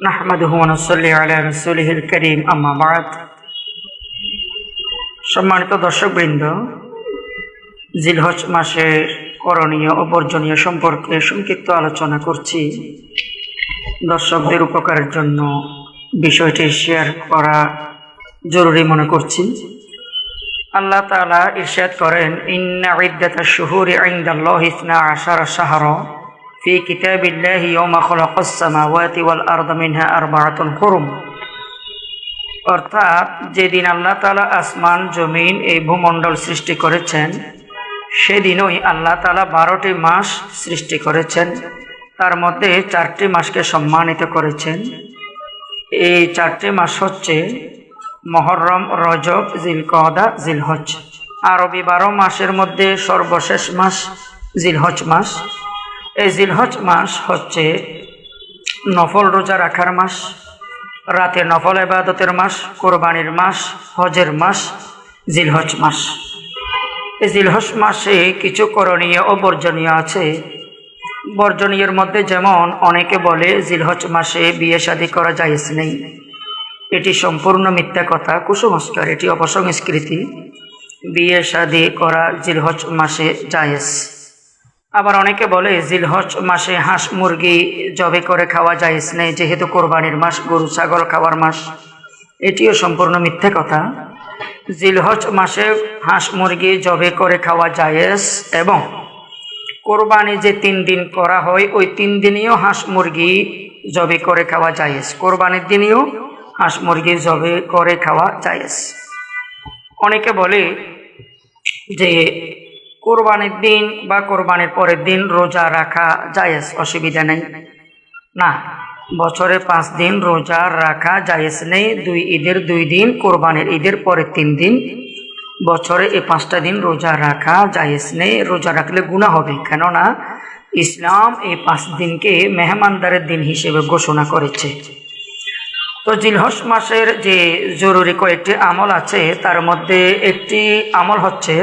সম্মানিত দর্শক বৃন্দ সম্মানিত দর্শকবৃন্দ, জিলহজ মাসে করণীয় ও বর্জনীয় সম্পর্কে সংক্ষিপ্ত আলোচনা করছি। দর্শকদের উপকারের জন্য বিষয়টি শেয়ার করা জরুরি মনে করছি। আল্লাহ তালা ইরশাদ করেন, ইন্না ইদ্দাতা শুহুর আইন্দাল্লাহ ইসনা আশার শাহর। في كتاب الله يوم خلق السماوات والأرض منها أربعة حرم অর্থাৎ যেদিন আল্লাহ তালা আসমান জমিন এই ভূমণ্ডল সৃষ্টি করেছেন সেদিনই আল্লাহ তালা বারোটি মাস সৃষ্টি করেছেন তার মধ্যে চারটি মাসকে সম্মানিত করেছেন এই চারটি মাস হচ্ছে মহরম রজব জিলকদা জিলহজ আরবি বারো মাসের মধ্যে সর্বশেষ মাস জিলহজ মাস এই জিলহজ মাস হচ্ছে নফল রোজা রাখার মাস, রাতে নফল এবাদতের মাস, কোরবানির মাস, হজের মাস, জিলহজ মাস। এই জিলহজ মাসে কিছু করণীয় ও বর্জনীয় আছে। বর্জনীয়ের মধ্যে যেমন অনেকে বলে জিলহজ মাসে বিয়ে শাদী করা যাইজ নেই। এটি সম্পূর্ণ মিথ্যা কথা, কুসংস্কার, এটি অপসংস্কৃতি। বিয়ে শাদী করা জিলহজ মাসে জায়েজ। আবার অনেকে বলে, জিলহজ মাসে হাঁস মুরগি জবে করে খাওয়া যায় নেই, যেহেতু কোরবানির মাস, গরু, ছাগল খাওয়ার মাস। এটিও সম্পূর্ণ মিথ্যে কথা। জিলহজ মাসে হাঁস মুরগি জবে করে খাওয়া জায়েজ এবং কোরবানি যে তিন দিন করা হয়, ওই তিন দিনেও হাঁস মুরগি জবে করে খাওয়া জায়েজ। কোরবানির দিনেও হাঁস মুরগি জবে করে খাওয়া জায়েজ। অনেকে বলে যে কোরবানির দিন বা কোরবানির পরের দিন রোজা রাখা জায়েজ, অসুবিধা নেই। না, বছরে পাঁচ দিন রোজা রাখা জায়েজ নেই। দুই ঈদের দুই দিন, কোরবানির ঈদের পরের তিন দিন। বছরে এই পাঁচটা দিন রোজা রাখা জায়েজ নেই। রোজা রাখলে গুণা হবে, কেননা ইসলাম এই পাঁচ দিনকে মেহমানদারের দিন হিসেবে ঘোষণা করেছে। তো জিলহস মাসের যে জরুরি কয়েকটি আমল আছে, তার মধ্যে একটি আমল হচ্ছে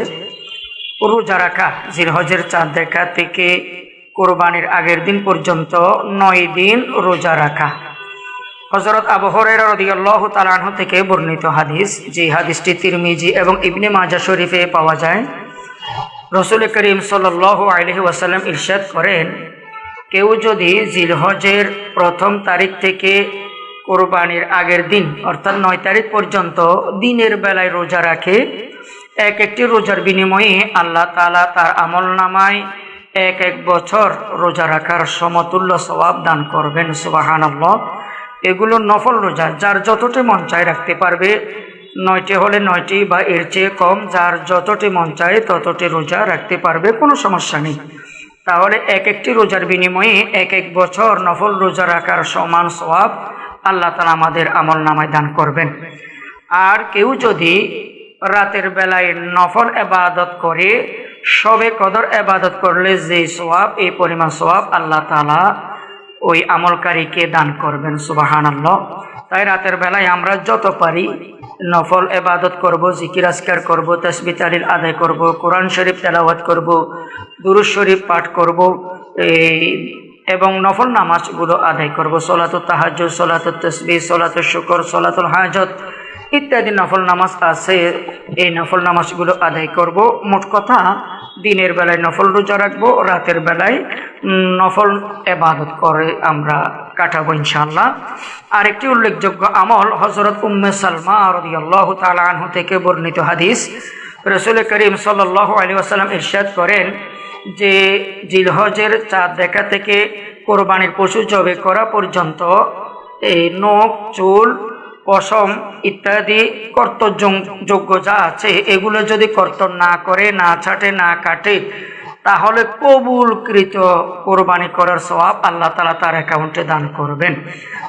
রোজা রাখা, জিলহজের চাঁদ দেখা থেকে কোরবানির আগের দিন পর্যন্ত নয় দিন রোজা রাখা। হজরত রদিয়াল্লাহ তালাহ থেকে বর্ণিত হাদিস, যে হাদিসটি তিরমিজি এবং ইবনে মাজা শরীফে পাওয়া যায়। রসুল করিম সাল আলহি ওয়াসাল্লাম ইরশাদ করেন, কেউ যদি জিলহজের প্রথম তারিখ থেকে কোরবানির আগের দিন, অর্থাৎ নয় তারিখ পর্যন্ত দিনের বেলায় রোজা রাখে এক একটি রোজার বিনিময়ে আল্লাহ তালা তার আমল নামায় এক এক বছর রোজা রাখার সমতুল্য স্বভাব দান করবেন সুবাহান এগুলো নফল রোজা, যার যতটি মন চায় রাখতে পারবে। নয়টি হলে নয়টি বা এর চেয়ে কম, যার যতটি মন চায় ততটি রোজা রাখতে পারবে, কোনো সমস্যা নেই। তাহলে এক একটি রোজার বিনিময়ে এক এক বছর নফল রোজা রাখার সমান স্বভাব আল্লাহ তালা আমাদের আমল নামায় দান করবেন। আর কেউ যদি রাতের বেলায় নফল এবাদত করে, সবে কদর এবাদত করলে যে সোয়াব এই পরিমাণ সোয়াব আল্লাহ তালা ওই আমলকারীকে দান করবেন সুবাহান আল্লাহ তাই রাতের বেলায় আমরা যত পারি নফল এবাদত করব, জিকির আসকার করব তসবি তালিল আদায় করব, কোরআন শরীফ তেলাওয়াত করব দুরুজ শরীফ পাঠ করব, এই এবং নফল নামাজগুলো আদায় করব সলাত তাহাজ সলাত তসবি সলাত শুকর, সলাতুল হাজত ইত্যাদি নফল নামাজ আছে। এই নফল নামাজগুলো আদায় করব। মোট কথা, দিনের বেলায় নফল রোজা রাখব, রাতের বেলায় নফল এবাদত করে আমরা কাটাবো ইনশাল্লাহ আরেকটি উল্লেখযোগ্য আমল হজরত উম্মে সালমা রদিয়াল্লাহ তালাহ থেকে বর্ণিত হাদিস। রসুল করিম সাল্লাহ আলী আসাল্লাম ইরশাদ করেন যে জিলহজের চাঁদ দেখা থেকে কোরবানির পশু জবে করা পর্যন্ত এই নখ, চুল, পশম ইত্যাদি কর্তযোগ্য যা আছে, এগুলো যদি কর্তন না করে, না ছাটে, না কাটে তাহলে কবুলকৃত কোরবানি করার সবাব আল্লাহ তালা তার অ্যাকাউন্টে দান করবেন।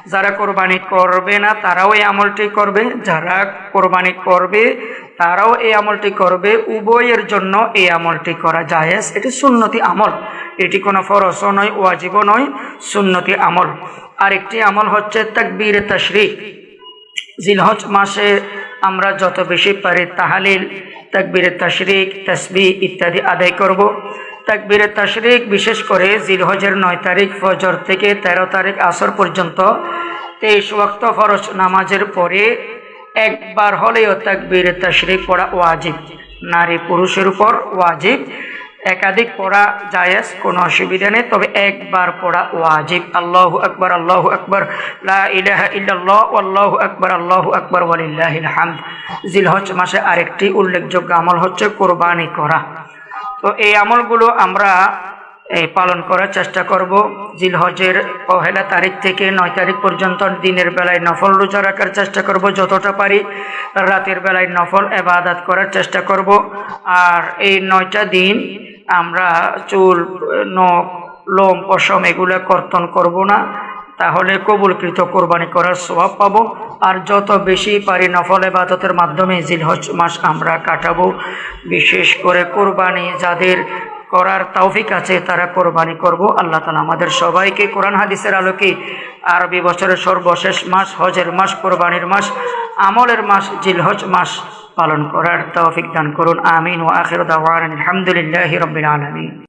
যারা কোরবানি করবে না, তারাও এই আমলটি করবে। যারা কোরবানি করবে, তারাও এই আমলটি করবে। উভয়ের জন্য এই আমলটি করা জায়েজ। এটি সুন্নতি আমল। এটি কোনো ফরসও নয়, ওয়াজিবও নয়, সুন্নতি আমল। আরেকটি আমল হচ্ছে তাকবীর তশরিক জিলহজ মাসে আমরা যত বেশি পারি তাহালিল, তাকবিরে তাশরিক তসবি ইত্যাদি আদায় করব। তাকবিরে তাশরিক, বিশেষ করে জিলহজের নয় তারিখ ফজর থেকে ১৩ তারিখ আসর পর্যন্ত, তেইশ ওয়াক্ত ফরজ নামাজের পরে একবার হলেও তাকবীর তাশরিক পড়া ওয়াজিব। নারী পুরুষের উপর ওয়াজিব। একাধিক পড়া জায়েজ, কোনো অসুবিধা নেই। তবে একবার পড়া ওয়াজিব। আল্লাহ আকবর আল্লাহ আকবর আল্লাহু আকবর, আল্লাহ আকবর, ওয়ালিল্লাহিল হামদ। জিলহজ মাসে আরেকটি উল্লেখযোগ্য আমল হচ্ছে কোরবানি করা। তো এই আমলগুলো আমরা এই পালন করার চেষ্টা করব। জিলহজের পহেলা তারিখ থেকে নয় তারিখ পর্যন্ত দিনের বেলায় নফল রোজা রাখার চেষ্টা করব, যতটা পারি। রাতের বেলায় নফল এবাদাত করার চেষ্টা করব। আর এই নয়টা দিন আমরা চুল, নখ, লোম, পশম এগুলো কর্তন করব না। তাহলে কবুলকৃত কোরবানি করার স্বভাব পাবো। আর যত বেশি পারি নফল এবাদতের মাধ্যমে জিলহজ মাস আমরা কাটাবো। বিশেষ করে কোরবানি যাদের করার তৌফিক আছে তারা কোরবানি করব। আল্লাহ তালা আমাদের সবাইকে কোরআন হাদিসের আলোকে আরবি বছরের সর্বশেষ মাস, হজের মাস, কোরবানির মাস, আমলের মাস, জিলহজ মাস পালন করার তৌফিক দান করুন আমিন ও আখির দাওয়ান আলহামদুলিল্লাহ রবিল আলমিন।